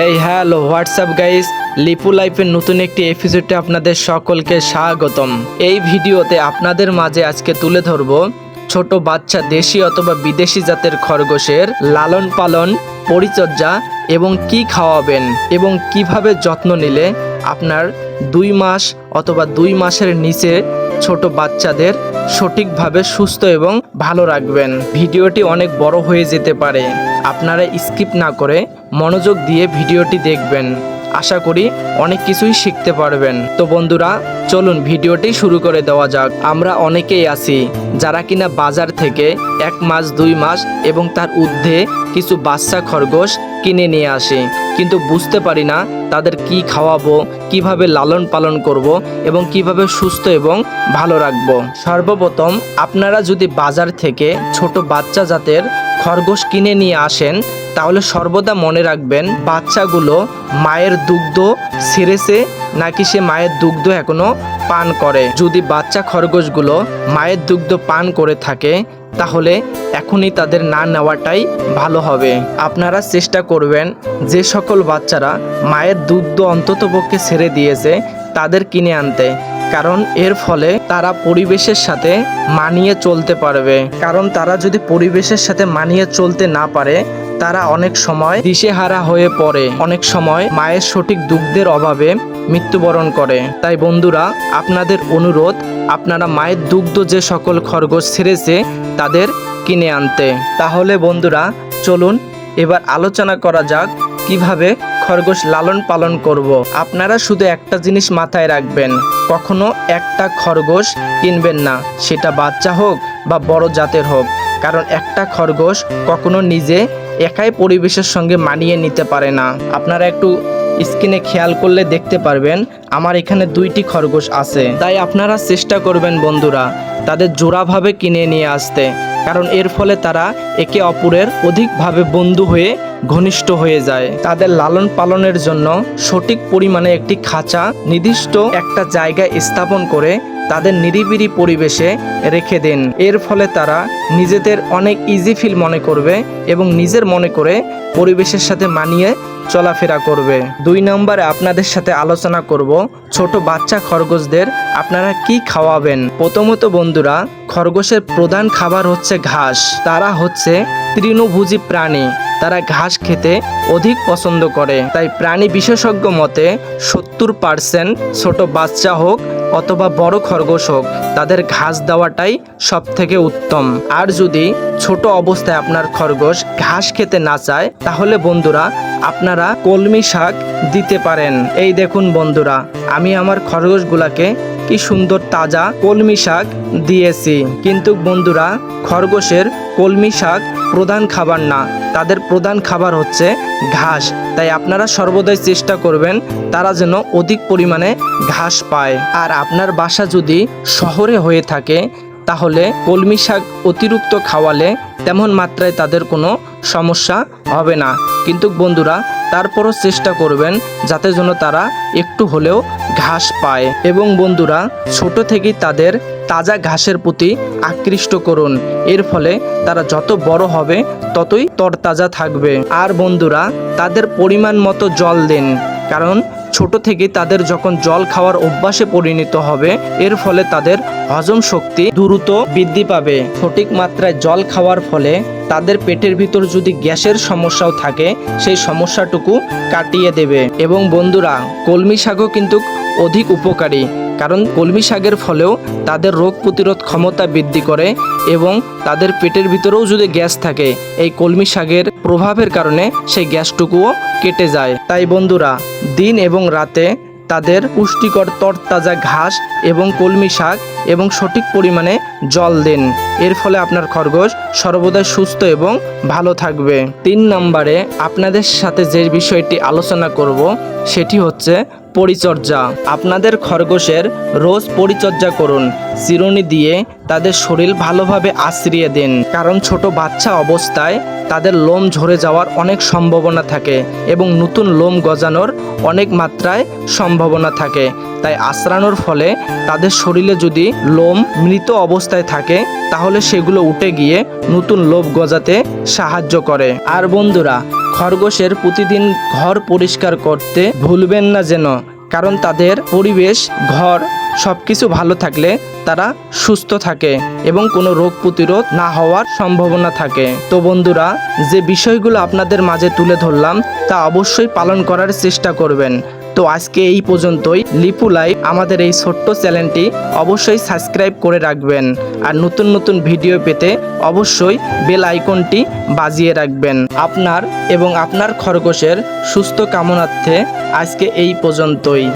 Hey hello WhatsApp guys Lipu লাইফের নতুন একটি এপিসোডে আপনাদের সকলকে স্বাগতম। এই ভিডিওতে আপনাদের মাঝে আজকে তুলে ধরব ছোট বাচ্চা দেশি অথবা বিদেশি জাতের খরগোশের লালন পালন, পরিচর্যা এবং কি খাওয়াবেন এবং কীভাবে যত্ন নিলে আপনার দুই মাস অথবা দুই মাসের নিচে ছোট বাচ্চাদের সঠিকভাবে সুস্থ এবং ভালো রাখবেন। ভিডিওটি অনেক বড় হয়ে যেতে পারে। আপনারা স্কিপ না করে মনোযোগ দিয়ে ভিডিওটি দেখবেন। আশা করি অনেক কিছুই শিখতে পারবেন। তো বন্ধুরা, চলুন ভিডিওটি শুরু করে দেওয়া যাক। আমরা অনেকেই আছি যারা কিনা বাজার থেকে এক মাস, দুই মাস এবং তার ঊর্ধ্বে কিছু বাচ্চা খরগোশ কিনে নিয়ে আসে। কিন্তু বুঝতে পারি না তাদের কি খাওয়াবো, কীভাবে লালন পালন করব এবং কীভাবে সুস্থ এবং ভালো রাখব। সর্বপ্রথম, আপনারা যদি বাজার থেকে ছোট বাচ্চা জাতের খরগোশ কিনে নিয়ে আসেন তাহলে সর্বদা মনে রাখবেন, বাচ্চাগুলো মায়ের দুগ্ধ ছেড়েছে নাকি সে মায়ের দুগ্ধ এখনও পান করে। যদি বাচ্চা খরগোশগুলো মায়ের দুগ্ধ পান করে থাকে, তাহলে এখনই তাদের না নেওয়াটাই ভালো হবে। আপনারা চেষ্টা করবেন, যে সকল বাচ্চারা মায়ের দুগ্ধ অন্ততপক্ষে ছেড়ে দিয়েছে, তাদের কিনে আনতে। কারণ এর ফলে তারা পরিবেশের সাথে মানিয়ে চলতে পারবে। কারণ তারা যদি পরিবেশের সাথে মানিয়ে চলতে না পারে তারা অনেক সময় দিশেহারা হয়ে পড়ে। অনেক সময় মায়ের সঠিক দুগ্ধের অভাবে মৃত্যুবরণ করে। তাই বন্ধুরা, আপনাদের অনুরোধ, আপনারা মায়ের দুগ্ধ যে সকল খরগোশ ছেড়েছে তাদের কিনে আনতে। তাহলে বন্ধুরা, চলুন এবার আলোচনা করা যাক কীভাবে খরগোশ লালন পালন করব। আপনারা শুধু একটা জিনিস মাথায় রাখবেন, কখনো একটা খরগোশ কিনবেন না। সেটা বাচ্চা হোক বা বড় জাতের হোক। কারণ একটা খরগোশ কখনো নিজে একাই পরিবেশের সঙ্গে মানিয়ে নিতে পারে না। আপনারা একটু স্ক্রিনে খেয়াল করলে দেখতে পারবেন, আমার এখানে দুইটি খরগোশ আছে। তাই আপনারা চেষ্টা করবেন বন্ধুরা, তাদের জোড়াভাবে কিনে নিয়ে আসতে। কারণ এর ফলে তারা একে অপরের অধিকভাবে বন্ধু হয়ে ঘনিষ্ঠ হয়ে যায়। তাদের লালন পালনের জন্য সঠিক পরিমাণে একটি খাঁচা নির্দিষ্ট একটা জায়গায় স্থাপন করে তাদের নিরিবিরি পরিবেশে রেখে দিন। এর ফলে তারা নিজেদের অনেক ইজি ফিল মনে করবে এবং নিজের মনে করে পরিবেশের সাথে মানিয়ে চলাফেরা করবে। দুই নম্বরে আপনাদের সাথে আলোচনা করব, ছোট বাচ্চা খরগোশদের আপনারা কি খাওয়াবেন? প্রথমত বন্ধুরা, খরগোশের প্রধান খাবার হচ্ছে ঘাস। তারা হচ্ছে তৃণভোজী প্রাণী। তারা ঘাস খেতে অধিক পছন্দ করে। তাই প্রাণী বিশেষজ্ঞ মতে, সত্তর পার্সেন্ট ছোট বাচ্চা হোক অথবা বড় খরগোশ হোক, তাদের ঘাস দেওয়াটাই সব থেকে উত্তম। আর যদি ছোট অবস্থায় আপনার খরগোশ ঘাস খেতে না চায়, তাহলে বন্ধুরা, আপনারা কলমি শাক দিতে পারেন। এই দেখুন বন্ধুরা, আমি আমার খরগোশগুলাকে কি সুন্দর তাজা কলমি শাক দিয়েছি। কিন্তু বন্ধুরা, খরগোশের কলমি শাক প্রধান খাবার না। তাদের প্রধান খাবার হচ্ছে ঘাস। তাই আপনারা সর্বদাই চেষ্টা করবেন তারা যেন অধিক পরিমাণে ঘাস পায়। আর আপনার বাসা যদি শহরে হয়ে থাকে, তাহলে কলমি শাক অতিরিক্ত খাওয়ালে তেমন মাত্রায় তাদের কোনো সমস্যা হবে না। কিন্তু বন্ধুরা, তারপরও চেষ্টা করবেন যাতে যেন তারা একটু হলেও ঘাস পায় এবং বন্ধুরা, ছোট থেকেই তাদের তাজা ঘাসের প্রতি আকৃষ্ট করুন। এর ফলে তারা যত বড় হবে, ততই তরতাজা থাকবে। আর বন্ধুরা, তাদের পরিমাণ মতো জল দিন, কারণ ছোট থেকে তাদের যখন জল খাওয়ার অভ্যাসে পরিণত হবে, এর ফলে তাদের হজম শক্তি দ্রুত বৃদ্ধি পাবে। সঠিক মাত্রায় জল খাওয়ার ফলে তাদের পেটের ভিতর যদি গ্যাসের সমস্যাও থাকে, সেই সমস্যাটুকু কাটিয়ে দেবে। এবং বন্ধুরা, কলমি শাকও কিন্তু অধিক উপকারী। কারণ কলমি শাকের ফলেও তাদের রোগ প্রতিরোধ ক্ষমতা বৃদ্ধি করে এবং তাদের পেটের ভিতরেও যদি গ্যাস থাকে, এই কলমি শাকের প্রভাবের কারণে সেই গ্যাসটুকুও কেটে যায়। তাই বন্ধুরা, দিন এবং রাতে তাদের পুষ্টিকর তরতাজা ঘাস এবং কলমি শাক এবং সঠিক পরিমাণে জল দিন। এর ফলে আপনার খরগোশ সর্বদাই সুস্থ এবং ভালো থাকবে। তিন নম্বরে আপনাদের সাথে যে বিষয়টি আলোচনা করব, সেটি হচ্ছে পরিচর্যা। আপনাদের খরগোশের রোজ পরিচর্যা করুন। চিরুনি দিয়ে তাদের শরীর ভালোভাবে আশ্রিয়ে দিন। কারণ ছোট বাচ্চা অবস্থায় তাদের লোম ঝরে যাওয়ার অনেক সম্ভাবনা থাকে এবং নতুন লোম গজানোর অনেক মাত্রায় সম্ভাবনা থাকে। তাই আশ্রানোর ফলে তাদের শরীরে যদি লোম মৃত অবস্থায় থাকে, তাহলে সেগুলো উঠে গিয়ে নতুন লোভ গজাতে সাহায্য করে। আর বন্ধুরা খরগোশের প্রতিদিন ঘর পরিষ্কার করতে ভুলবেন না যেন, কারণ তাদের পরিবেশ, ঘর সব কিছু ভালো থাকলে তারা সুস্থ থাকে এবং কোনো রোগ প্রতিরোধ না হওয়ার সম্ভাবনা থাকে। তো বন্ধুরা, যে বিষয়গুলো আপনাদের মাঝে তুলে ধরলাম, তা অবশ্যই পালন করার চেষ্টা করবেন। তো আজকে এই পর্যন্তই। লিপু লাইভ আমাদের এই ছোট্ট চ্যানেলটি অবশ্যই সাবস্ক্রাইব করে রাখবেন। আর নতুন নতুন ভিডিও পেতে অবশ্যই বেল আইকনটি বাজিয়ে রাখবেন। আপনার এবং আপনার খরগোশের সুস্থ কামনার্থে আজকে এই পর্যন্তই।